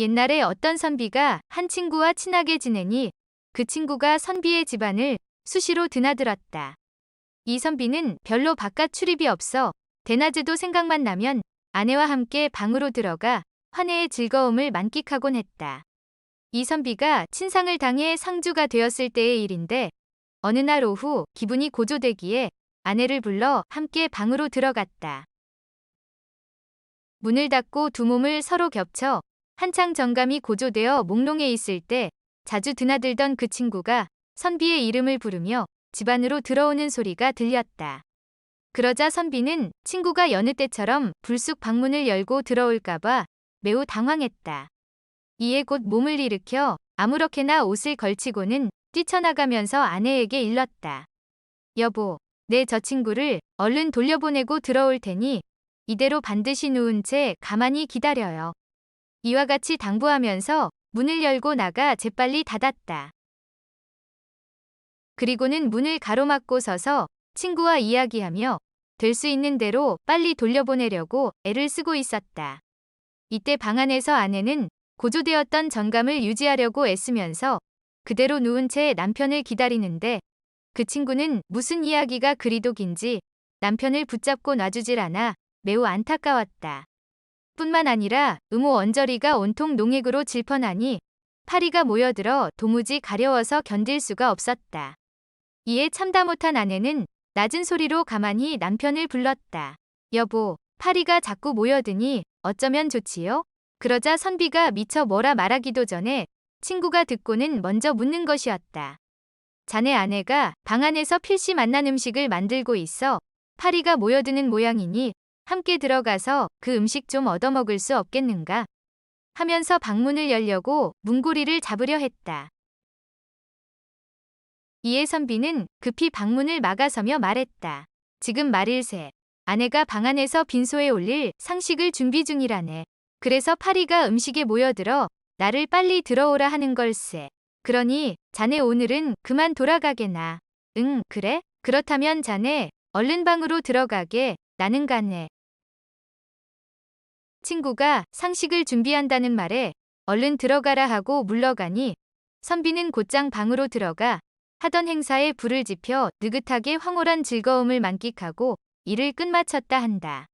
옛날에 어떤 선비가 한 친구와 친하게 지내니 그 친구가 선비의 집안을 수시로 드나들었다. 이 선비는 별로 바깥 출입이 없어 대낮에도 생각만 나면 아내와 함께 방으로 들어가 환해의 즐거움을 만끽하곤 했다. 이 선비가 친상을 당해 상주가 되었을 때의 일인데 어느 날 오후 기분이 고조되기에 아내를 불러 함께 방으로 들어갔다. 문을 닫고 두 몸을 서로 겹쳐 한창 정감이 고조되어 몽롱해 있을 때 자주 드나들던 그 친구가 선비의 이름을 부르며 집 안으로 들어오는 소리가 들렸다. 그러자 선비는 친구가 여느 때처럼 불쑥 방문을 열고 들어올까봐 매우 당황했다. 이에 곧 몸을 일으켜 아무렇게나 옷을 걸치고는 뛰쳐나가면서 아내에게 일렀다. 여보, 내 저 친구를 얼른 돌려보내고 들어올 테니 이대로 반드시 누운 채 가만히 기다려요. 이와 같이 당부하면서 문을 열고 나가 재빨리 닫았다. 그리고는 문을 가로막고 서서 친구와 이야기하며 될 수 있는 대로 빨리 돌려보내려고 애를 쓰고 있었다. 이때 방 안에서 아내는 고조되었던 정감을 유지하려고 애쓰면서 그대로 누운 채 남편을 기다리는데 그 친구는 무슨 이야기가 그리도 긴지 남편을 붙잡고 놔주질 않아 매우 안타까웠다. 뿐만 아니라 음호 언저리가 온통 농액으로 질펀하니 파리가 모여들어 도무지 가려워서 견딜 수가 없었다. 이에 참다 못한 아내는 낮은 소리로 가만히 남편을 불렀다. 여보, 파리가 자꾸 모여드니 어쩌면 좋지요? 그러자 선비가 미처 뭐라 말하기도 전에 친구가 듣고는 먼저 묻는 것이었다. 자네 아내가 방 안에서 필시 만난 음식을 만들고 있어 파리가 모여드는 모양이니 함께 들어가서 그 음식 좀 얻어먹을 수 없겠는가? 하면서 방문을 열려고 문고리를 잡으려 했다. 이에 선비는 급히 방문을 막아서며 말했다. 지금 말일세. 아내가 방 안에서 빈소에 올릴 상식을 준비 중이라네. 그래서 파리가 음식에 모여들어 나를 빨리 들어오라 하는 걸세. 그러니 자네 오늘은 그만 돌아가게나. 응, 그래? 그렇다면 자네 얼른 방으로 들어가게. 나는 가네. 친구가 상식을 준비한다는 말에 얼른 들어가라 하고 물러가니 선비는 곧장 방으로 들어가 하던 행사에 불을 지펴 느긋하게 황홀한 즐거움을 만끽하고 일을 끝마쳤다 한다.